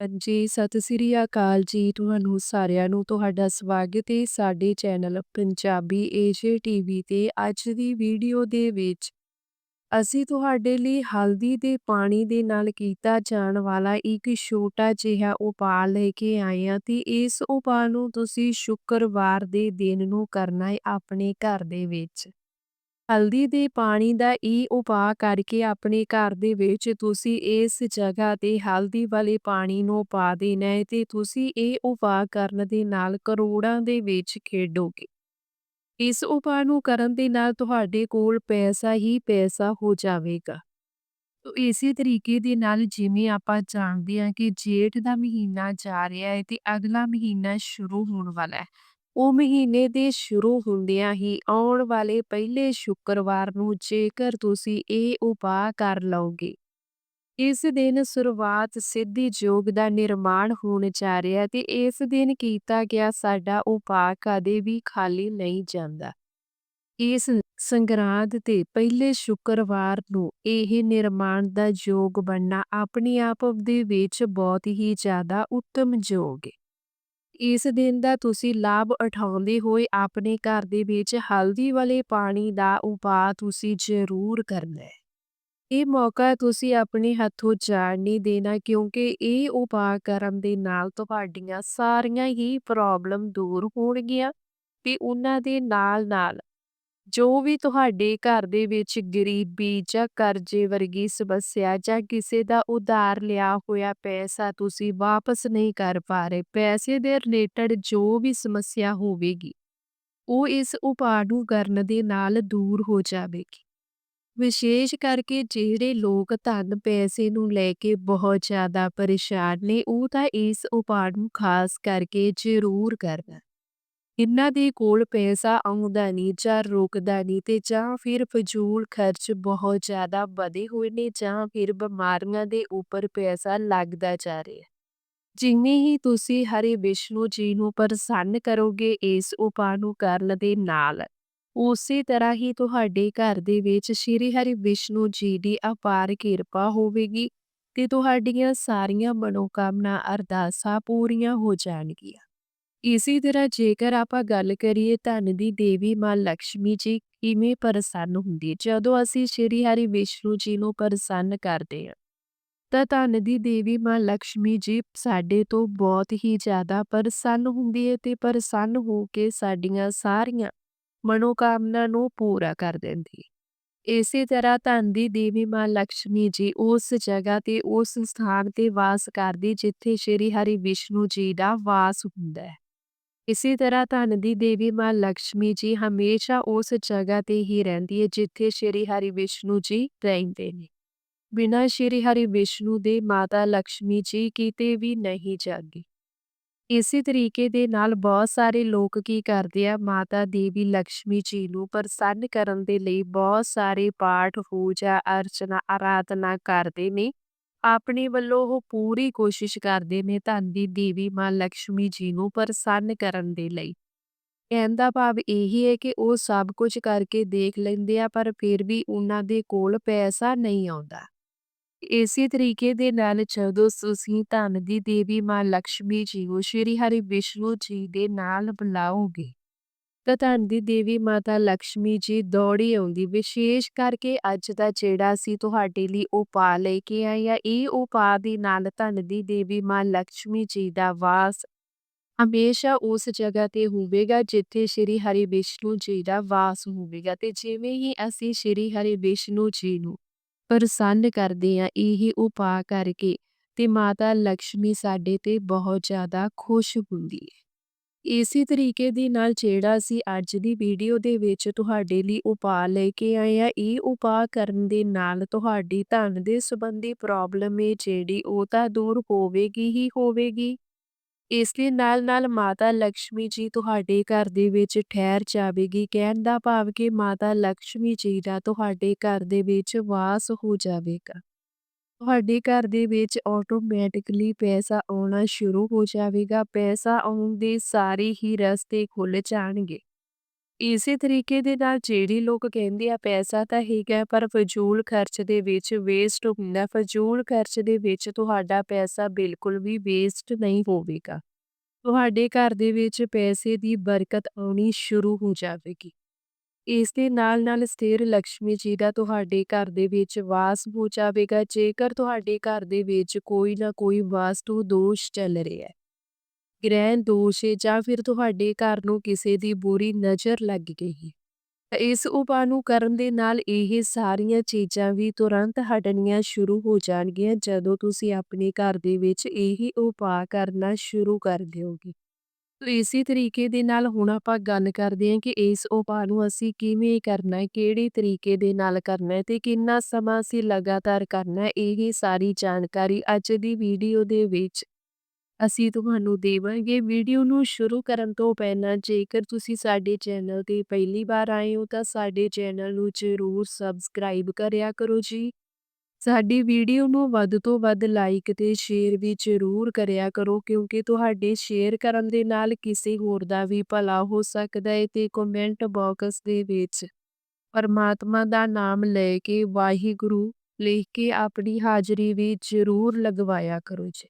ਹਾਂਜੀ, ਸਤਿ ਸ੍ਰੀ ਅਕਾਲ ਜੀ ਤੁਹਾਨੂੰ ਸਾਰਿਆਂ ਨੂੰ ਤੁਹਾਡਾ ਸਵਾਗਤ ਹੈ ਸਾਡੇ ਚੈਨਲ ਪੰਜਾਬੀ ਏਸ਼ੀਆ ਟੀਵੀ ਤੇ ਅੱਜ ਦੀ ਵੀਡੀਓ ਦੇ ਵਿੱਚ। ਅਸੀਂ ਤੁਹਾਡੇ ਲਈ ਹਲਦੀ ਦੇ ਪਾਣੀ ਦੇ ਨਾਲ ਕੀਤਾ ਜਾਣ ਵਾਲਾ ਇੱਕ ਛੋਟਾ ਜਿਹਾ ਉਪਾਅ ਲੈ ਕੇ ਆਏ ਹਾਂ ਤੇ ਇਸ ਉਪਾਅ ਨੂੰ ਤੁਸੀਂ ਸ਼ੁੱਕਰਵਾਰ ਦੇ ਦਿਨ ਨੂੰ ਕਰਨਾ ਹੈ ਆਪਣੇ ਘਰ ਦੇ ਵਿੱਚ। ਹਲਦੀ ਦੇ ਪਾਣੀ ਦਾ ਇਹ ਉਪਾਅ ਕਰਕੇ ਆਪਣੇ ਘਰ ਦੇ ਵਿੱਚ ਤੁਸੀਂ ਇਸ ਜਗ੍ਹਾ ਤੇ ਹਲਦੀ ਵਾਲੇ ਪਾਣੀ ਨੂੰ ਪਾ ਦੇਣਾ ਹੈ ਤੇ ਤੁਸੀਂ ਇਹ ਉਪਾਅ ਕਰਨ ਦੇ ਨਾਲ ਕਰੋੜਾਂ ਦੇ ਵਿੱਚ ਖੇਡੋਗੇ। ਇਸ ਉਪਾਅ ਨੂੰ ਕਰਨ ਦੇ ਨਾਲ ਤੁਹਾਡੇ ਕੋਲ ਪੈਸਾ ਹੀ ਪੈਸਾ ਹੋ ਜਾਵੇਗਾ। ਤੋ ਇਸੇ ਤਰੀਕੇ ਦੇ ਨਾਲ ਜਿਵੇਂ ਆਪਾਂ ਜਾਣਦੇ ਹਾਂ ਕਿ ਜੇਠ ਦਾ ਮਹੀਨਾ ਜਾ ਰਿਹਾ ਹੈ ਤੇ ਅਗਲਾ ਮਹੀਨਾ ਸ਼ੁਰੂ ਹੋਣ ਵਾਲਾ ਹੈ। ਉਹ ਮਹੀਨੇ ਦੇ ਸ਼ੁਰੂ ਹੁੰਦਿਆਂ ਹੀ ਆਉਣ ਵਾਲੇ ਪਹਿਲੇ ਸ਼ੁੱਕਰਵਾਰ ਨੂੰ ਜੇਕਰ ਤੁਸੀਂ ਇਹ ਉਪਾਅ ਕਰ ਲਓਗੇ। ਇਸ ਦਿਨ ਸ਼ੁਰੂਆਤ ਸਿੱਧੀ ਯੋਗ ਦਾ ਨਿਰਮਾਣ ਹੋਣ ਜਾ ਰਿਹਾ ਤੇ ਇਸ ਦਿਨ ਕੀਤਾ ਗਿਆ ਸਾਡਾ ਉਪਾਅ ਕਦੇ ਵੀ ਖਾਲੀ ਨਹੀਂ ਜਾਂਦਾ। ਇਸ ਸੰਗਰਾਂਦ ਤੇ ਪਹਿਲੇ ਸ਼ੁੱਕਰਵਾਰ ਨੂੰ ਇਹ ਨਿਰਮਾਣ ਦਾ ਯੋਗ ਬਣਨਾ ਆਪਣੇ ਆਪ ਦੇ ਵਿੱਚ ਬਹੁਤ ਹੀ ਜ਼ਿਆਦਾ ਉੱਤਮ ਯੋਗ ਹੈ ਇਸ ਦਿਨ ਦਾ ਤੁਸੀਂ ਲਾਭ ਉਠਾਉਂਦੇ ਹੋਏ ਆਪਣੇ ਘਰ ਦੇ ਵਿੱਚ ਹਲਦੀ ਵਾਲੇ ਪਾਣੀ ਦਾ ਉਪਾਅ ਤੁਸੀਂ ਜ਼ਰੂਰ ਕਰਨਾ ਹੈ। ਇਹ ਮੌਕਾ ਤੁਸੀਂ ਆਪਣੇ ਹੱਥੋਂ ਜਾਣ ਨਹੀਂ ਦੇਣਾ ਕਿਉਂਕਿ ਇਹ ਉਪਾਅ ਕਰਨ ਦੇ ਨਾਲ ਤੁਹਾਡੀਆਂ ਸਾਰੀਆਂ ਹੀ ਪ੍ਰੋਬਲਮ ਦੂਰ ਹੋਣਗੀਆਂ ਤੇ ਉਹਨਾਂ ਦੇ ਨਾਲ ਨਾਲ ਜੋ ਵੀ ਤੁਹਾਡੇ ਘਰ ਦੇ ਵਿੱਚ ਗਰੀਬੀ ਜਾਂ ਕਰਜ਼ੇ ਵਰਗੀ ਸਮੱਸਿਆ ਜਾਂ ਕਿਸੇ ਦਾ ਉਧਾਰ ਲਿਆ ਹੋਇਆ ਪੈਸਾ ਤੁਸੀਂ ਵਾਪਸ ਨਹੀਂ ਕਰ ਪਾ ਰਹੇ, ਪੈਸੇ ਦੇ ਰਿਲੇਟਡ ਜੋ ਵੀ ਸਮੱਸਿਆ ਹੋਵੇਗੀ, ਉਹ ਇਸ ਉਪਾਅ ਨੂੰ ਕਰਨ ਦੇ ਨਾਲ ਦੂਰ ਹੋ ਜਾਵੇਗੀ। ਵਿਸ਼ੇਸ਼ ਕਰਕੇ ਜਿਹੜੇ ਲੋਕ ਧਨ ਪੈਸੇ ਨੂੰ ਲੈ ਕੇ ਬਹੁਤ ਜ਼ਿਆਦਾ ਪਰੇਸ਼ਾਨ ਨੇ, ਉਹ ਤਾਂ ਇਸ ਉਪਾਅ ਨੂੰ ਖਾਸ ਕਰਕੇ ਜ਼ਰੂਰ ਕਰਨਾ। ਇਹਨਾਂ ਦੇ ਕੋਲ ਪੈਸਾ ਆਉਂਦਾ ਨਹੀਂ ਜਾਂ ਰੁਕਦਾ ਨਹੀਂ ਤੇ ਜਾਂ ਫਿਰ ਫਜ਼ੂਲ ਖਰਚ ਬਹੁਤ ਜ਼ਿਆਦਾ ਵਧੇ ਹੋਏ ਨੇ ਜਾਂ ਫਿਰ ਬਿਮਾਰੀਆਂ ਦੇ ਉੱਪਰ ਪੈਸਾ ਲੱਗਦਾ ਜਾ ਰਿਹਾ। ਜਿਵੇਂ ਹੀ ਤੁਸੀਂ ਹਰੇ ਵਿਸ਼ਨੂੰ ਜੀ ਨੂੰ ਪ੍ਰਸੰਨ ਕਰੋਗੇ, ਇਸ ਉਪਾਅ ਨੂੰ ਕਰਨ ਦੇ ਨਾਲ ਉਸੇ ਤਰ੍ਹਾਂ ਹੀ ਤੁਹਾਡੇ ਘਰ ਦੇ ਵਿੱਚ ਸ਼੍ਰੀ ਹਰੀ ਵਿਸ਼ਨੂੰ ਜੀ ਦੀ ਅਪਾਰ ਕਿਰਪਾ ਹੋਵੇਗੀ ਤੇ ਤੁਹਾਡੀਆਂ ਸਾਰੀਆਂ ਮਨੋਕਾਮਨਾ ਅਰਦਾਸਾਂ ਪੂਰੀਆਂ ਹੋ ਜਾਣਗੀਆਂ। ਇਸੇ ਤਰ੍ਹਾਂ ਜੇਕਰ ਆਪਾਂ ਗੱਲ ਕਰੀਏ ਧਨ ਦੀ, ਦੇਵੀ ਮਾਂ ਲక్ష్ਮੀ ਜੀ ਕਿਵੇਂ ਪ੍ਰਸੰਨ ਹੁੰਦੀ ਹੈ? ਜਦੋਂ ਅਸੀਂ ਸ਼੍ਰੀ ਹਰੀ ਵਿਸ਼ਨੂੰ ਜੀ ਨੂੰ ਪ੍ਰਸੰਨ ਕਰਦੇ ਹਾਂ, ਤਾਂ ਧਨ ਦੀ, ਦੇਵੀ ਮਾਂ ਲక్ష్ਮੀ ਜੀ ਸਾਡੇ ਤੋਂ ਬਹੁਤ ਹੀ ਜ਼ਿਆਦਾ ਪ੍ਰਸੰਨ ਹੁੰਦੀ ਹੈ ਤੇ ਪ੍ਰਸੰਨ ਹੋ ਕੇ ਸਾਡੀਆਂ ਸਾਰੀਆਂ ਮਨੋਕਾਮਨਾ ਨੂੰ ਪੂਰਾ ਕਰ ਦਿੰਦੀ ਹੈ। ਇਸੇ ਤਰ੍ਹਾਂ ਧਨ ਦੀ, ਦੇਵੀ ਮਾਂ ਲక్ష్ਮੀ ਜੀ ਉਸ ਜਗ੍ਹਾ ਤੇ, ਉਸ ਸਥਾਨ ਤੇ ਵਾਸ ਕਰਦੀ ਜਿੱਥੇ ਸ਼੍ਰੀ ਹਰੀ ਵਿਸ਼ਨੂੰ ਜੀ ਦਾ ਵਾਸ ਹੁੰਦਾ ਹੈ। ਇਸੇ ਤਰ੍ਹਾਂ ਧਨ ਦੀ ਦੇਵੀ ਮਾਂ ਲక్ష్ਮੀ ਜੀ ਹਮੇਸ਼ਾ ਉਸ ਜਗ੍ਹਾ ਤੇ ਹੀ ਰਹਿੰਦੀ ਹੈ ਜਿੱਥੇ ਸ਼੍ਰੀ ਹਰੀ ਵਿਸ਼ਨੂੰ ਜੀ ਰਹਿੰਦੇ ਨੇ। ਬਿਨਾਂ ਸ਼੍ਰੀ ਹਰੀ ਵਿਸ਼ਨੂੰ ਦੇ ਮਾਤਾ ਲక్ష్ਮੀ ਜੀ ਕਿਤੇ ਵੀ ਨਹੀਂ ਜਾਂਦੀ। ਇਸੇ ਤਰੀਕੇ ਦੇ ਨਾਲ ਬਹੁਤ ਸਾਰੇ ਲੋਕ ਕੀ ਕਰਦੇ ਆ, ਮਾਤਾ ਦੇਵੀ ਲక్ష్ਮੀ ਜੀ ਨੂੰ ਪ੍ਰਸੰਨ ਕਰਨ ਦੇ ਲਈ ਬਹੁਤ ਸਾਰੇ ਪਾਠ, ਪੂਜਾ, ਅਰਚਨਾ ਆਰਾਧਨਾ ਕਰਦੇ ਨੇ। ਆਪਣੇ ਵੱਲੋਂ ਉਹ ਪੂਰੀ ਕੋਸ਼ਿਸ਼ ਕਰਦੇ ਨੇ ਧਨ ਦੀ ਦੇਵੀ ਮਾਂ ਲక్ష్ਮੀ ਜੀ ਨੂੰ ਪ੍ਰਸੰਨ ਕਰਨ ਦੇ ਲਈ। ਕਹਿਣ ਦਾ ਭਾਵ ਇਹੀ ਹੈ ਕਿ ਉਹ ਸਭ ਕੁਝ ਕਰਕੇ ਦੇਖ ਲੈਂਦੇ ਆ, ਪਰ ਫਿਰ ਵੀ ਉਹਨਾਂ ਦੇ ਕੋਲ ਪੈਸਾ ਨਹੀਂ ਆਉਂਦਾ। ਇਸੇ ਤਰੀਕੇ ਦੇ ਨਾਲ ਜਦੋਂ ਤੁਸੀਂ ਧੰਨ ਦੀ ਦੇਵੀ ਮਾਂ ਲక్ష్ਮੀ ਜੀ ਨੂੰ ਸ਼੍ਰੀ ਹਰੀ ਵਿਸ਼ਨੂੰ ਜੀ ਦੇ ਨਾਲ ਬੁਲਾਓਗੇ ਤਾਂ ਧਨ ਦੀ ਦੇਵੀ ਮਾਤਾ ਲక్ష్ਮੀ ਜੀ ਦੌੜੀ ਆਉਂਦੀ। ਵਿਸ਼ੇਸ਼ ਕਰਕੇ ਅੱਜ ਦਾ ਜਿਹੜਾ ਸੀ ਤੁਹਾਡੇ ਲਈ ਉਪਾਅ ਲੈ ਕੇ ਆਏ ਆ ਇਹ ਉਪਾਅ ਦੇ ਨਾਲ ਧਨ ਦੀ ਦੇਵੀ ਮਾਂ ਲక్ష్ਮੀ ਜੀ ਦਾ ਵਾਸ ਹਮੇਸ਼ਾ ਉਸ ਜਗ੍ਹਾ ਤੇ ਹੋਵੇਗਾ, ਜਿੱਥੇ ਸ਼੍ਰੀ ਹਰੀ ਵਿਸ਼ਨੂੰ ਜੀ ਦਾ ਵਾਸ ਹੋਵੇਗਾ। ਤੇ ਜਿਵੇਂ ਹੀ ਅਸੀਂ ਸ਼੍ਰੀ ਹਰੀ ਵਿਸ਼ਨੂੰ ਜੀ ਨੂੰ ਪ੍ਰਸੰਨ ਕਰਦੇ ਆ ਇਹੀ ਉਪਾਅ ਕਰਕੇ ਤੇ ਮਾਤਾ ਲక్ష్ਮੀ ਸਾਡੇ ਤੇ ਬਹੁਤ ਜ਼ਿਆਦਾ ਖੁਸ਼ ਹੁੰਦੀ ਹੈ। ਇਸੇ ਤਰੀਕੇ ਦੀ ਨਾਲ ਜਿਹੜਾ ਅਸੀਂ ਅੱਜ ਦੀ ਵੀਡੀਓ ਦੇ ਵਿੱਚ ਤੁਹਾਡੇ ਲਈ ਉਪਾਅ ਲੈ ਕੇ ਆਏ ਆ ਇਹ ਉਪਾਅ ਕਰਨ ਦੇ ਨਾਲ ਤੁਹਾਡੀ ਧਨ ਦੇ ਸੰਬੰਧੀ ਪ੍ਰੋਬਲਮ ਹੈ ਜਿਹੜੀ ਉਹ ਤਾਂ ਦੂਰ ਹੋਵੇਗੀ ਹੀ ਹੋਵੇਗੀ। ਇਸ ਦੇ ਨਾਲ ਨਾਲ ਮਾਤਾ ਲక్ష్ਮੀ ਜੀ ਤੁਹਾਡੇ ਘਰ ਦੇ ਵਿੱਚ ਠਹਿਰ ਜਾਵੇਗੀ, ਕਹਿਣ ਦਾ ਭਾਵ ਕਿ ਮਾਤਾ ਲక్ష్ਮੀ ਜੀ ਦਾ ਤੁਹਾਡੇ ਘਰ ਦੇ ਵਿੱਚ ਵਾਸ ਹੋ ਜਾਵੇਗਾ। ਤੁਹਾਡੇ ਘਰ ਦੇ ਵਿੱਚ ਆਟੋਮੈਟਿਕਲੀ ਪੈਸਾ ਆਉਣਾ ਸ਼ੁਰੂ ਹੋ ਜਾਵੇਗਾ, ਪੈਸਾ ਆਉਣ ਦੇ ਸਾਰੇ ਹੀ ਰਸਤੇ ਖੁੱਲ ਜਾਣਗੇ। ਇਸੇ ਤਰੀਕੇ ਦੇ ਨਾਲ ਜਿਹੜੇ ਲੋਕ ਕਹਿੰਦੇ ਆ ਪੈਸਾ ਤਾਂ ਹੈਗਾ, ਪਰ ਫਜ਼ੂਲ ਖਰਚ ਦੇ ਵਿੱਚ ਵੇਸਟ ਹੁੰਦਾ, ਫਜ਼ੂਲ ਖਰਚ ਦੇ ਵਿੱਚ ਤੁਹਾਡਾ ਪੈਸਾ ਬਿਲਕੁਲ ਵੀ ਵੇਸਟ ਨਹੀਂ ਹੋਵੇਗਾ। ਤੁਹਾਡੇ ਘਰ ਦੇ ਵਿੱਚ ਪੈਸੇ ਦੀ ਬਰਕਤ ਆਉਣੀ ਸ਼ੁਰੂ ਹੋ ਜਾਵੇਗੀ। ਇਸ ਦੇ ਨਾਲ ਨਾਲ ਸਥਿਰ ਲక్ష్ਮੀ ਜੀ ਦਾ ਤੁਹਾਡੇ ਘਰ ਦੇ ਵਿੱਚ ਵਾਸ ਹੋ ਜਾਵੇਗਾ, ਜੇਕਰ ਤੁਹਾਡੇ ਘਰ ਦੇ ਵਿੱਚ ਕੋਈ ਨਾ ਕੋਈ ਵਾਸਤੂ ਦੋਸ਼ ਚੱਲ ਰਿਹਾ ਹੈ। ਗ੍ਰਹਿ ਦੋਸ਼ ਹੈ ਜਾਂ ਫਿਰ ਤੁਹਾਡੇ ਘਰ ਨੂੰ ਕਿਸੇ ਦੀ ਬੁਰੀ ਨਜ਼ਰ ਲੱਗ ਗਈ ਹੈ। ਤਾਂ ਇਸ ਉਪਾਅ ਨੂੰ ਕਰਨ ਦੇ ਨਾਲ ਇਹ ਸਾਰੀਆਂ ਚੀਜ਼ਾਂ ਵੀ ਤੁਰੰਤ ਹਟਣੀਆਂ ਸ਼ੁਰੂ ਹੋ ਜਾਣਗੀਆਂ ਜਦੋਂ ਤੁਸੀਂ ਆਪਣੇ ਘਰ ਦੇ ਵਿੱਚ ਇਹ ਉਪਾਅ ਕਰਨਾ ਸ਼ੁਰੂ ਕਰ ਦਿਓਗੇ। ਤੋ ਇਸੇ ਤਰੀਕੇ ਦੇ ਨਾਲ ਹੁਣ ਆਪਾਂ ਗੱਲ ਕਰਦੇ ਹਾਂ ਕਿ ਇਸ ਉਪਾਅ ਨੂੰ ਅਸੀਂ ਕਿਵੇਂ ਕਰਨਾ ਹੈ, ਕਿਹੜੇ ਤਰੀਕੇ ਦੇ ਨਾਲ ਕਰਨਾ ਹੈ ਤੇ ਕਿੰਨਾ ਸਮਾਂ ਅਸੀਂ ਲਗਾਤਾਰ ਕਰਨਾ ਹੈ, ਇਹ ਸਾਰੀ ਜਾਣਕਾਰੀ ਅੱਜ ਦੀ ਵੀਡੀਓ ਦੇ ਵਿੱਚ ਅਸੀਂ ਤੁਹਾਨੂੰ ਦੇਵਾਂਗੇ। ਵੀਡੀਓ ਨੂੰ ਸ਼ੁਰੂ ਕਰਨ ਤੋਂ ਪਹਿਲਾਂ ਜੇਕਰ ਤੁਸੀਂ ਸਾਡੇ ਚੈਨਲ ਤੇ ਪਹਿਲੀ ਵਾਰ ਆਏ ਹੋ ਤਾਂ ਸਾਡੇ ਚੈਨਲ ਨੂੰ ਜ਼ਰੂਰ ਸਬਸਕ੍ਰਾਈਬ ਕਰਿਆ ਕਰੋ ਜੀ। ਸਾਡੀ ਵੀਡੀਓ ਨੂੰ ਵੱਧ ਤੋਂ ਵੱਧ ਲਾਈਕ ਤੇ ਸ਼ੇਅਰ ਵੀ ਜ਼ਰੂਰ ਕਰਿਆ ਕਰੋ, ਕਿਉਂਕਿ ਤੁਹਾਡੇ ਸ਼ੇਅਰ ਕਰਨ ਦੇ ਨਾਲ ਕਿਸੇ ਹੋਰ ਦਾ ਵੀ ਭਲਾ ਹੋ ਸਕਦਾ ਹੈ ਤੇ ਕਮੈਂਟ ਬਾਕਸ ਦੇ ਵਿੱਚ ਪਰਮਾਤਮਾ ਦਾ ਨਾਮ ਲੈ ਕੇ ਵਾਹਿਗੁਰੂ ਲਿਖ ਕੇ ਆਪਣੀ ਹਾਜ਼ਰੀ ਵੀ ਜ਼ਰੂਰ ਲਗਵਾਇਆ ਕਰੋ ਜੀ।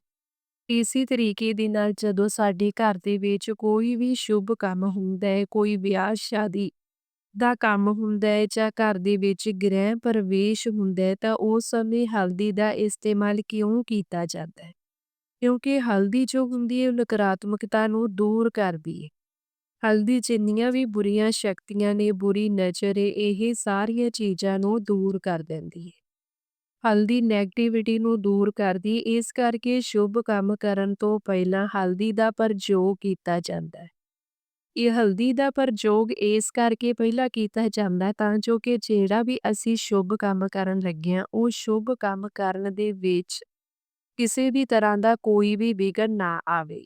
ਇਸੇ ਤਰੀਕੇ ਦੇ ਨਾਲ ਜਦੋਂ ਸਾਡੇ ਘਰ ਦੇ ਵਿੱਚ ਕੋਈ ਵੀ ਸ਼ੁਭ ਕੰਮ ਹੁੰਦਾ ਹੈ ਕੋਈ ਵਿਆਹ ਸ਼ਾਦੀ ਦਾ ਕੰਮ ਹੁੰਦਾ ਹੈ ਜਾਂ ਘਰ ਦੇ ਵਿੱਚ ਗ੍ਰਹਿ ਪ੍ਰਵੇਸ਼ ਹੁੰਦਾ ਹੈ, ਤਾਂ ਉਸ ਸਮੇਂ ਹਲਦੀ ਦਾ ਇਸਤੇਮਾਲ ਕਿਉਂ ਕੀਤਾ ਜਾਂਦਾ ਹੈ? ਕਿਉਂਕਿ ਹਲਦੀ ਜੋ ਹੁੰਦੀ ਹੈ, ਉਹ ਨਕਾਰਾਤਮਕਤਾ ਨੂੰ ਦੂਰ ਕਰਦੀ ਹੈ। ਹਲਦੀ ਜਿੰਨੀਆਂ ਵੀ ਬੁਰੀਆਂ ਸ਼ਕਤੀਆਂ ਨੇ, ਬੁਰੀ ਨਜ਼ਰ ਹੈ, ਇਹ ਸਾਰੀਆਂ ਚੀਜ਼ਾਂ ਨੂੰ ਦੂਰ ਕਰ ਦਿੰਦੀ ਹੈ। ਹਲਦੀ ਨੈਗੇਟਿਵਿਟੀ ਨੂੰ ਦੂਰ ਕਰਦੀ ਇਸ ਕਰਕੇ ਸ਼ੁਭ ਕੰਮ ਕਰਨ ਤੋਂ ਪਹਿਲਾਂ ਹਲਦੀ ਦਾ ਪ੍ਰਯੋਗ ਕੀਤਾ ਜਾਂਦਾ ਹੈ। ਇਹ ਹਲਦੀ ਦਾ ਪ੍ਰਯੋਗ ਇਸ ਕਰਕੇ ਪਹਿਲਾਂ ਕੀਤਾ ਜਾਂਦਾ ਤਾਂ ਜੋ ਕਿ ਜਿਹੜਾ ਵੀ ਅਸੀਂ ਸ਼ੁਭ ਕੰਮ ਕਰਨ ਲੱਗੇ ਹਾਂ, ਉਹ ਸ਼ੁਭ ਕੰਮ ਕਰਨ ਦੇ ਵਿੱਚ ਕਿਸੇ ਵੀ ਤਰ੍ਹਾਂ ਦਾ ਕੋਈ ਵੀ ਵਿਘਨ ਨਾ ਆਵੇ।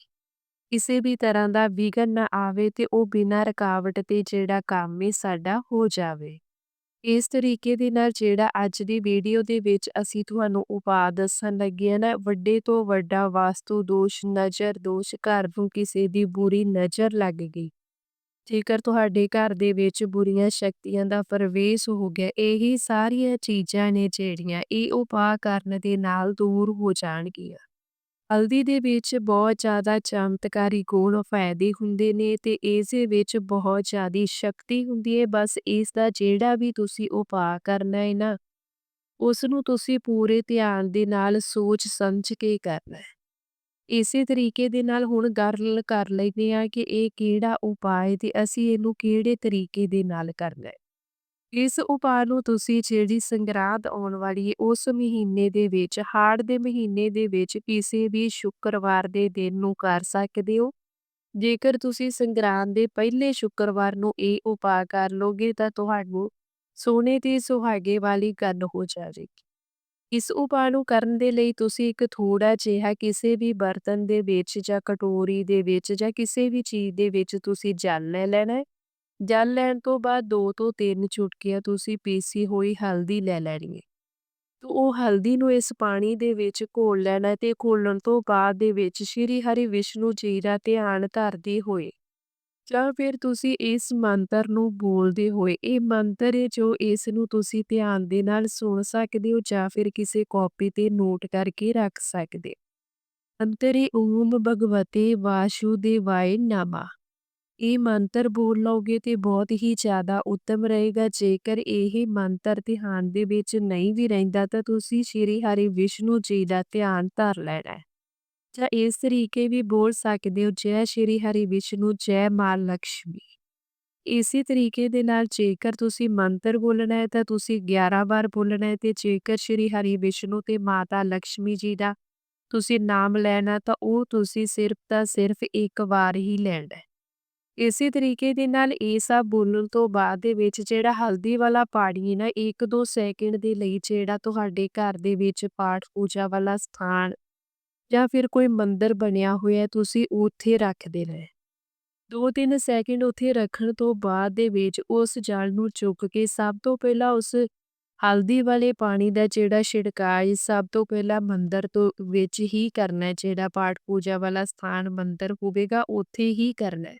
ਕਿਸੇ ਵੀ ਤਰ੍ਹਾਂ ਦਾ ਵਿਘਨ ਨਾ ਆਵੇ ਤੇ ਉਹ ਬਿਨਾਂ ਰੁਕਾਵਟ ਤੇ ਜਿਹੜਾ ਕੰਮ ਹੈ ਸਾਡਾ ਹੋ ਜਾਵੇ। ਇਸ ਤਰੀਕੇ ਦੇ ਨਾਲ ਜਿਹੜਾ ਅੱਜ ਦੀ ਵੀਡੀਓ ਦੇ ਵਿੱਚ ਅਸੀਂ ਤੁਹਾਨੂੰ ਉਪਾਅ ਦੱਸਣ ਲੱਗੇ ਹਾਂ ਨਾ, ਵੱਡੇ ਤੋਂ ਵੱਡਾ ਵਾਸਤੂ ਦੋਸ਼, ਨਜ਼ਰ ਦੋਸ਼, ਘਰ ਨੂੰ ਕਿਸੇ ਦੀ ਬੁਰੀ ਨਜ਼ਰ ਲੱਗ ਗਈ। ਜੇਕਰ ਤੁਹਾਡੇ ਘਰ ਦੇ ਵਿੱਚ ਬੁਰੀਆਂ ਸ਼ਕਤੀਆਂ ਦਾ ਪ੍ਰਵੇਸ਼ ਹੋ ਗਿਆ, ਇਹੀ ਸਾਰੀਆਂ ਚੀਜ਼ਾਂ ਨੇ ਜਿਹੜੀਆਂ ਇਹ ਉਪਾਅ ਕਰਨ ਦੇ ਨਾਲ ਦੂਰ ਹੋ ਜਾਣਗੀਆਂ। ਹਲਦੀ ਦੇ ਵਿੱਚ ਬਹੁਤ ਜ਼ਿਆਦਾ ਚਮਤਕਾਰੀ ਗੁਣ ਫਾਇਦੇ ਹੁੰਦੇ ਨੇ ਤੇ ਇਸ ਦੇ ਵਿੱਚ ਬਹੁਤ ਜ਼ਿਆਦੀ ਸ਼ਕਤੀ ਹੁੰਦੀ ਹੈ। ਬਸ ਇਸ ਦਾ ਜਿਹੜਾ ਵੀ ਤੁਸੀਂ ਉਪਾਅ ਕਰਨਾ ਹੈ ਨਾ, ਉਸ ਨੂੰ ਤੁਸੀਂ ਪੂਰੇ ਧਿਆਨ ਦੇ ਨਾਲ ਸੋਚ ਸਮਝ ਕੇ ਕਰਨਾ ਹੈ। ਇਸੇ ਤਰੀਕੇ ਦੇ ਨਾਲ ਹੁਣ ਗੱਲ ਕਰ ਲੈਂਦੇ ਆ ਕਿ ਇਹ ਕਿਹੜਾ ਉਪਾਅ ਤੇ ਅਸੀਂ ਇਹਨੂੰ ਕਿਹੜੇ ਤਰੀਕੇ ਦੇ ਨਾਲ ਕਰਨਾ ਹੈ। ਇਸ ਉਪਾਅ ਨੂੰ ਤੁਸੀਂ ਜਿਹੜੀ ਸੰਗਰਾਂਦ ਆਉਣ ਵਾਲੀ ਹੈ, ਉਸ ਮਹੀਨੇ ਦੇ ਵਿੱਚ, ਹਾੜ ਦੇ ਮਹੀਨੇ ਦੇ ਵਿੱਚ ਕਿਸੇ ਵੀ ਸ਼ੁੱਕਰਵਾਰ ਦੇ ਦਿਨ ਨੂੰ ਕਰ ਸਕਦੇ ਹੋ। ਜੇਕਰ ਤੁਸੀਂ ਸੰਗਰਾਂਦ ਦੇ ਪਹਿਲੇ ਸ਼ੁੱਕਰਵਾਰ ਨੂੰ ਇਹ ਉਪਾਅ ਕਰ ਲੋਗੇ ਤਾਂ ਤੁਹਾਨੂੰ ਸੋਨੇ ਤੇ ਸੁਹਾਗੇ ਵਾਲੀ ਗੱਲ ਹੋ ਜਾਵੇਗੀ। ਇਸ ਉਪਾਅ ਨੂੰ ਕਰਨ ਦੇ ਲਈ ਤੁਸੀਂ ਇੱਕ ਥੋੜਾ ਜਿਹਾ ਕਿਸੇ ਵੀ ਬਰਤਨ ਦੇ ਵਿੱਚ ਜਾਂ ਕਟੋਰੀ ਦੇ ਵਿੱਚ ਜਾਂ ਕਿਸੇ ਵੀ ਚੀਜ਼ ਦੇ ਵਿੱਚ ਤੁਸੀਂ ਜਲ ਲੈ ਲੈਣਾ ਹੈ। ਜਲ ਲੈਣ ਤੋਂ ਬਾਅਦ 2 ਤੋਂ 3 ਚੁਟਕੀਆਂ ਤੁਸੀਂ ਪੀਸੀ ਹੋਈ ਹਲਦੀ ਲੈ ਲੈਣੀ ਹੈ। ਤੋ ਉਹ ਹਲਦੀ ਨੂੰ ਇਸ ਪਾਣੀ ਦੇ ਵਿੱਚ ਘੋਲ ਲੈਣਾ ਤੇ ਘੋਲਣ ਤੋਂ ਬਾਅਦ ਦੇ ਵਿੱਚ ਸ਼੍ਰੀ ਹਰੀ ਵਿਸ਼ਨੂੰ ਜੀ ਦਾ ਧਿਆਨ ਧਰਦੀ ਹੋਏ। ਜਾਂ ਫਿਰ ਤੁਸੀਂ ਇਸ ਮੰਤਰ ਨੂੰ ਬੋਲਦੇ ਹੋਏ, ਇਹ ਮੰਤਰ ਹੈ ਜੋ ਇਸ ਨੂੰ ਤੁਸੀਂ ਧਿਆਨ ਦੇ ਨਾਲ ਸੁਣ ਸਕਦੇ ਹੋ ਜਾਂ ਫਿਰ ਕਿਸੇ ਕਾਪੀ ਤੇ ਨੋਟ ਕਰਕੇ ਰੱਖ ਸਕਦੇ ਅੰਤਰੇ ਓਮ ਭਗਵਤੇ ਵਾਸੁਦੇਵਾਏ ਨਮਾ। ਇਹ ਮੰਤਰ ਬੋਲ ਲਓਗੇ ਤੇ ਬਹੁਤ ਹੀ ਜ਼ਿਆਦਾ ਉੱਤਮ ਰਹੇਗਾ। ਜੇਕਰ ਇਹ ਮੰਤਰ ਧਿਆਨ ਦੇ ਵਿੱਚ ਨਹੀਂ ਵੀ ਰਹਿੰਦਾ ਤਾਂ ਤੁਸੀਂ ਸ਼੍ਰੀ ਹਰੀ ਵਿਸ਼ਨੂੰ ਜੀ ਦਾ ਧਿਆਨ ਧਰ ਲੈਣਾ ਜਾਂ ਇਸ ਤਰੀਕੇ ਵੀ ਬੋਲ ਸਕਦੇ ਹੋ, ਜੈ ਸ਼੍ਰੀ ਹਰੀ ਵਿਸ਼ਨੂੰ, ਜੈ ਮਾਂ ਲక్ష్ਮੀ ਇਸੇ ਤਰੀਕੇ ਦੇ ਨਾਲ ਜੇਕਰ ਤੁਸੀਂ ਮੰਤਰ ਬੋਲਣਾ ਹੈ, ਤਾਂ ਤੁਸੀਂ 11 ਵਾਰ ਬੋਲਣਾ ਹੈ ਤੇ ਜੇਕਰ ਸ਼੍ਰੀ ਹਰੀ ਵਿਸ਼ਨੂੰ ਤੇ ਮਾਤਾ ਲక్ష్ਮੀ ਜੀ ਦਾ ਤੁਸੀਂ ਨਾਮ ਲੈਣਾ, ਤਾਂ ਉਹ ਤੁਸੀਂ ਸਿਰਫ ਤਾਂ ਸਿਰਫ ਇੱਕ ਵਾਰ ਹੀ ਲੈਣਾ ਹੈ। ਇਸੇ ਤਰੀਕੇ ਦੇ ਨਾਲ ਇਹ ਸਭ ਬੋਲਣ ਤੋਂ ਬਾਅਦ ਦੇ ਵਿੱਚ ਜਿਹੜਾ ਹਲਦੀ ਵਾਲਾ ਪਾਣੀ ਨਾ 1-2 ਸੈਕਿੰਡ ਦੇ ਲਈ ਜਿਹੜਾ ਤੁਹਾਡੇ ਘਰ ਦੇ ਵਿੱਚ ਪਾਠ ਪੂਜਾ ਵਾਲਾ ਸਥਾਨ ਜਾਂ ਫਿਰ ਕੋਈ ਮੰਦਰ ਬਣਿਆ ਹੋਇਆ, ਤੁਸੀਂ ਉੱਥੇ ਰੱਖ ਦੇਣਾ ਹੈ 2-3 ਸੈਕਿੰਡ ਉੱਥੇ ਰੱਖਣ ਤੋਂ ਬਾਅਦ ਦੇ ਵਿੱਚ ਉਸ ਜਲ ਨੂੰ ਚੁੱਕ ਕੇ ਸਭ ਤੋਂ ਪਹਿਲਾਂ ਉਸ ਹਲਦੀ ਵਾਲੇ ਪਾਣੀ ਦਾ ਜਿਹੜਾ ਛਿੜਕਾਅ ਸਭ ਤੋਂ ਪਹਿਲਾਂ ਮੰਦਰ ਤੋਂ ਵਿੱਚ ਹੀ ਕਰਨਾ ਜਿਹੜਾ ਪਾਠ ਪੂਜਾ ਵਾਲਾ ਸਥਾਨ ਮੰਦਰ ਹੋਵੇਗਾ, ਉੱਥੇ ਹੀ ਕਰਨਾ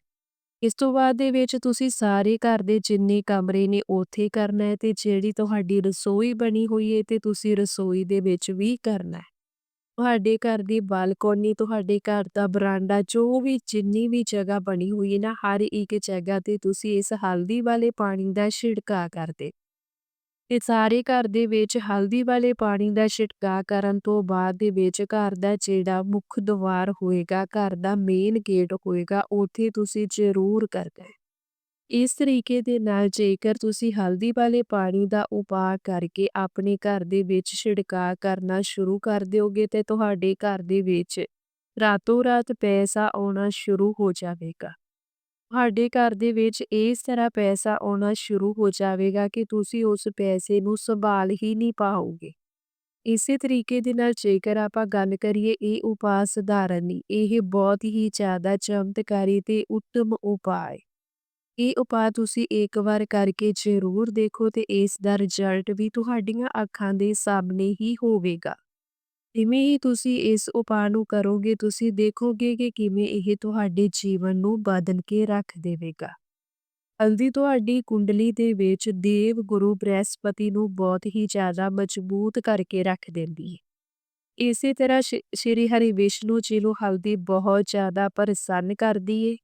ਇਸ ਤੋਂ ਬਾਅਦ ਦੇ ਵਿੱਚ ਤੁਸੀਂ ਸਾਰੇ ਘਰ ਦੇ ਜਿੰਨੇ ਕਮਰੇ ਨੇ, ਉੱਥੇ ਕਰਨਾ ਹੈ ਤੇ ਜਿਹੜੀ ਤੁਹਾਡੀ ਰਸੋਈ ਬਣੀ ਹੋਈ ਹੈ, ਤੇ ਤੁਸੀਂ ਰਸੋਈ ਦੇ ਵਿੱਚ ਵੀ ਕਰਨਾ ਹੈ। ਤੁਹਾਡੇ ਘਰ ਦੀ ਬਾਲਕੋਨੀ, ਤੁਹਾਡੇ ਘਰ ਦਾ ਬਰਾਂਡਾ ਜੋ ਵੀ ਜਿੰਨੀ ਵੀ ਜਗ੍ਹਾ ਬਣੀ ਹੋਈ ਹੈ ਨਾ ਹਰ ਇੱਕ ਜਗ੍ਹਾ ਤੇ ਤੁਸੀਂ ਇਸ ਹਲਦੀ ਵਾਲੇ ਪਾਣੀ ਦਾ ਛਿੜਕਾਅ ਕਰਦੇ। ਤੇ ਸਾਰੇ ਘਰ ਦੇ ਵਿੱਚ ਹਲਦੀ ਵਾਲੇ ਪਾਣੀ ਦਾ ਛਿੜਕਾਅ ਕਰਨ ਤੋਂ ਬਾਅਦ ਦੇ ਵਿੱਚ ਘਰ ਦਾ ਜਿਹੜਾ ਮੁੱਖ ਦੁਆਰ ਹੋਏਗਾ, ਘਰ ਦਾ ਮੇਨ ਗੇਟ ਹੋਏਗਾ ਉੱਥੇ ਤੁਸੀਂ ਜ਼ਰੂਰ ਕਰਨਾ ਹੈ। ਇਸ ਤਰੀਕੇ ਦੇ ਨਾਲ ਜੇਕਰ ਤੁਸੀਂ ਹਲਦੀ ਵਾਲੇ ਪਾਣੀ ਦਾ ਉਪਾਅ ਕਰਕੇ ਆਪਣੇ ਘਰ ਦੇ ਵਿੱਚ ਛਿੜਕਾਅ ਕਰਨਾ ਸ਼ੁਰੂ ਕਰ ਦਿਓਗੇ ਤੇ ਤੁਹਾਡੇ ਘਰ ਦੇ ਵਿੱਚ ਰਾਤੋਂ ਰਾਤ ਪੈਸਾ ਆਉਣਾ ਸ਼ੁਰੂ ਹੋ ਜਾਵੇਗਾ। ਤੁਹਾਡੇ ਘਰ ਦੇ ਵਿੱਚ ਇਸ ਤਰ੍ਹਾਂ ਪੈਸਾ ਆਉਣਾ ਸ਼ੁਰੂ ਹੋ ਜਾਵੇਗਾ ਕਿ ਤੁਸੀਂ ਉਸ ਪੈਸੇ ਨੂੰ ਸੰਭਾਲ ਹੀ ਨਹੀਂ ਪਾਓਗੇ। ਇਸੇ ਤਰੀਕੇ ਦੇ ਨਾਲ ਜੇਕਰ ਆਪਾਂ ਗੱਲ ਕਰੀਏ ਇਹ ਉਪਾਅ ਸਧਾਰਨ ਨਹੀਂ, ਇਹ ਬਹੁਤ ਹੀ ਜ਼ਿਆਦਾ ਚਮਤਕਾਰੀ ਤੇ ਉੱਤਮ ਉਪਾਅ ਹੈ। ਇਹ ਉਪਾਅ ਤੁਸੀਂ ਇੱਕ ਵਾਰ ਕਰਕੇ ਜ਼ਰੂਰ ਦੇਖੋ ਤੇ ਇਸ ਦਾ ਰਿਜ਼ਲਟ ਵੀ ਤੁਹਾਡੀਆਂ ਅੱਖਾਂ ਦੇ ਸਾਹਮਣੇ ਹੀ ਹੋਵੇਗਾ। ਜਿਵੇਂ ਹੀ ਤੁਸੀਂ ਇਸ ਉਪਾਅ ਨੂੰ ਕਰੋਗੇ, ਤੁਸੀਂ ਦੇਖੋਗੇ ਕਿ ਕਿਵੇਂ ਇਹ ਤੁਹਾਡੇ ਜੀਵਨ ਨੂੰ ਬਦਲ ਕੇ ਰੱਖ ਦੇਵੇਗਾ। ਹਲਦੀ ਤੁਹਾਡੀ ਕੁੰਡਲੀ ਦੇ ਵਿੱਚ ਦੇਵ ਗੁਰੂ ਬ੍ਰਹਿਸਪਤੀ ਨੂੰ ਬਹੁਤ ਹੀ ਜ਼ਿਆਦਾ ਮਜ਼ਬੂਤ ਕਰਕੇ ਰੱਖ ਦਿੰਦੀ ਹੈ। ਇਸੇ ਤਰ੍ਹਾਂ ਸ਼੍ਰੀ ਹਰੀ ਵਿਸ਼ਨੂੰ ਜੀ ਨੂੰ ਹਲਦੀ ਬਹੁਤ ਜ਼ਿਆਦਾ ਪ੍ਰਸੰਨ ਕਰਦੀ ਏ।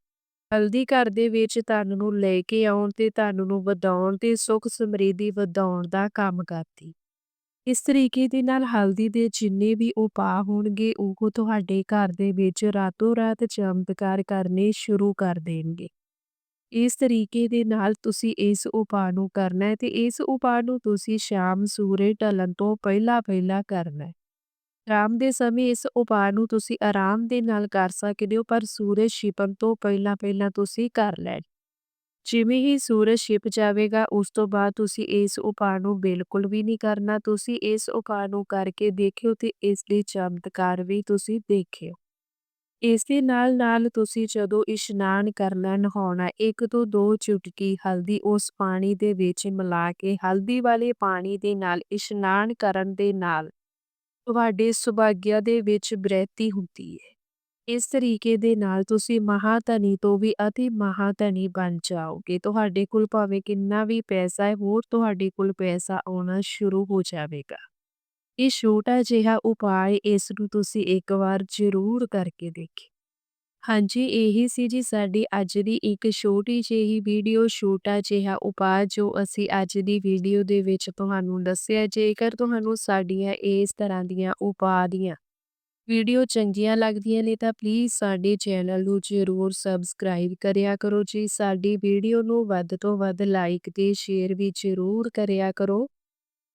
ਹਲਦੀ ਘਰ ਦੇ ਵਿੱਚ ਧਨ ਨੂੰ ਲੈ ਕੇ ਆਉਣ ਤੇ ਧਨ ਨੂੰ ਵਧਾਉਣ ਤੇ ਸੁੱਖ ਸਮਰਿੱਧੀ ਵਧਾਉਣ ਦਾ ਕੰਮ ਕਰਦੀ। ਇਸ ਤਰੀਕੇ ਦੇ ਨਾਲ ਹਲਦੀ ਦੇ ਜਿੰਨੇ ਵੀ ਉਪਾਅ ਹੋਣਗੇ, ਉਹ ਤੁਹਾਡੇ ਘਰ ਦੇ ਵਿੱਚ ਰਾਤੋਂ ਰਾਤ ਚਮਤਕਾਰ ਕਰਨੇ ਸ਼ੁਰੂ ਕਰ ਦੇਣਗੇ। ਇਸ ਤਰੀਕੇ ਦੇ ਨਾਲ ਤੁਸੀਂ ਇਸ ਉਪਾਅ ਨੂੰ ਕਰਨਾ ਹੈ ਤੇ ਇਸ ਉਪਾਅ ਨੂੰ ਤੁਸੀਂ ਸ਼ਾਮ ਸੂਰਜ ਢਲਣ ਤੋਂ ਪਹਿਲਾਂ ਪਹਿਲਾਂ ਕਰਨਾ ਹੈ। ਸ਼ਾਮ ਦੇ ਸਮੇਂ ਇਸ ਉਪਾਅ ਨੂੰ ਤੁਸੀਂ ਆਰਾਮ ਦੇ ਨਾਲ ਕਰ ਸਕਦੇ ਹੋ, ਪਰ ਸੂਰਜ ਛਿਪਣ ਤੋਂ ਪਹਿਲਾਂ ਪਹਿਲਾਂ ਤੁਸੀਂ ਕਰ ਲੈਣ ਜਿਵੇਂ ਹੀ ਸੂਰਜ ਛਿਪ ਜਾਵੇਗਾ, ਉਸ ਤੋਂ ਬਾਅਦ ਤੁਸੀਂ ਇਸ ਉਪਾਅ ਨੂੰ ਬਿਲਕੁਲ ਵੀ ਨਹੀਂ ਕਰਨਾ ਤੁਸੀਂ ਇਸ ਉਪਾਅ ਨੂੰ ਕਰਕੇ ਦੇਖਿਓ ਤੇ ਇਸ ਦੇ ਚਮਤਕਾਰ ਵੀ ਤੁਸੀਂ ਦੇਖਿਓ। ਇਸ ਦੇ ਨਾਲ ਨਾਲ ਤੁਸੀਂ ਜਦੋਂ ਇਸ਼ਨਾਨ ਕਰਨਾ ਨਹਾਉਣਾ ਇੱਕ ਤੋਂ ਦੋ ਚੁਟਕੀ ਹਲਦੀ ਉਸ ਪਾਣੀ ਦੇ ਵਿੱਚ ਮਿਲਾ ਕੇ, ਹਲਦੀ ਵਾਲੇ ਪਾਣੀ ਦੇ ਨਾਲ ਇਸ਼ਨਾਨ ਕਰਨ ਦੇ ਨਾਲ ਤੁਹਾਡੇ ਸੁਭਾਗਿਆ ਦੇ ਵਿੱਚ ਬ੍ਰਿਹਤੀ ਹੁੰਦੀ ਹੈ। ਇਸ ਤਰੀਕੇ ਦੇ ਨਾਲ ਤੁਸੀਂ ਮਹਾਧਨੀ ਤੋਂ ਵੀ ਅਤੀ ਮਹਾਧਨੀ ਬਣ ਜਾਓਗੇ। ਤੁਹਾਡੇ ਕੋਲ ਭਾਵੇਂ ਕਿੰਨਾ ਵੀ ਪੈਸਾ ਹੈ, ਹੋਰ ਤੁਹਾਡੇ ਕੋਲ ਪੈਸਾ ਆਉਣਾ ਸ਼ੁਰੂ ਹੋ ਜਾਵੇਗਾ। ਇਹ ਛੋਟਾ ਜਿਹਾ ਉਪਾਅ ਇਸ ਨੂੰ ਤੁਸੀਂ ਇੱਕ ਵਾਰ ਜ਼ਰੂਰ ਕਰਕੇ ਦੇਖਿਓ। ਹਾਂਜੀ, ਇਹੀ ਸੀ ਜੀ ਸਾਡੀ ਅੱਜ ਦੀ ਇੱਕ ਛੋਟੀ ਜਿਹੀ ਵੀਡੀਓ, ਛੋਟਾ ਜਿਹਾ ਉਪਾਅ ਜੋ ਅਸੀਂ ਅੱਜ ਦੀ ਵੀਡੀਓ ਦੇ ਵਿੱਚ ਤੁਹਾਨੂੰ ਦੱਸਿਆ, ਜੇਕਰ ਤੁਹਾਨੂੰ ਸਾਡੀਆਂ ਇਸ ਤਰ੍ਹਾਂ ਦੀਆਂ ਉਪਾਅ ਦੀਆਂ ਵੀਡੀਓ ਚੰਗੀਆਂ ਲੱਗਦੀਆਂ ਨੇ, ਤਾਂ ਪਲੀਜ਼ ਸਾਡੇ ਚੈਨਲ ਨੂੰ ਜ਼ਰੂਰ ਸਬਸਕ੍ਰਾਈਬ ਕਰਿਆ ਕਰੋ ਜੀ। ਸਾਡੀ ਵੀਡੀਓ ਨੂੰ ਵੱਧ ਤੋਂ ਵੱਧ ਲਾਈਕ ਤੇ ਸ਼ੇਅਰ ਵੀ ਜ਼ਰੂਰ ਕਰਿਆ ਕਰੋ।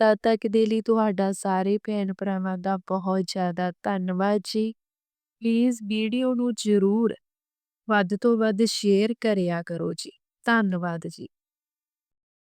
ਤਦ ਤੱਕ ਦੇ ਲਈ ਤੁਹਾਡਾ ਸਾਰੇ ਭੈਣ ਭਰਾਵਾਂ ਦਾ ਬਹੁਤ ਜ਼ਿਆਦਾ ਧੰਨਵਾਦ ਜੀ। ਪਲੀਜ਼ ਵੀਡੀਓ ਨੂੰ ਜ਼ਰੂਰ ਵੱਧ ਤੋਂ ਵੱਧ ਸ਼ੇਅਰ ਕਰਿਆ ਕਰੋ ਜੀ। ਧੰਨਵਾਦ ਜੀ।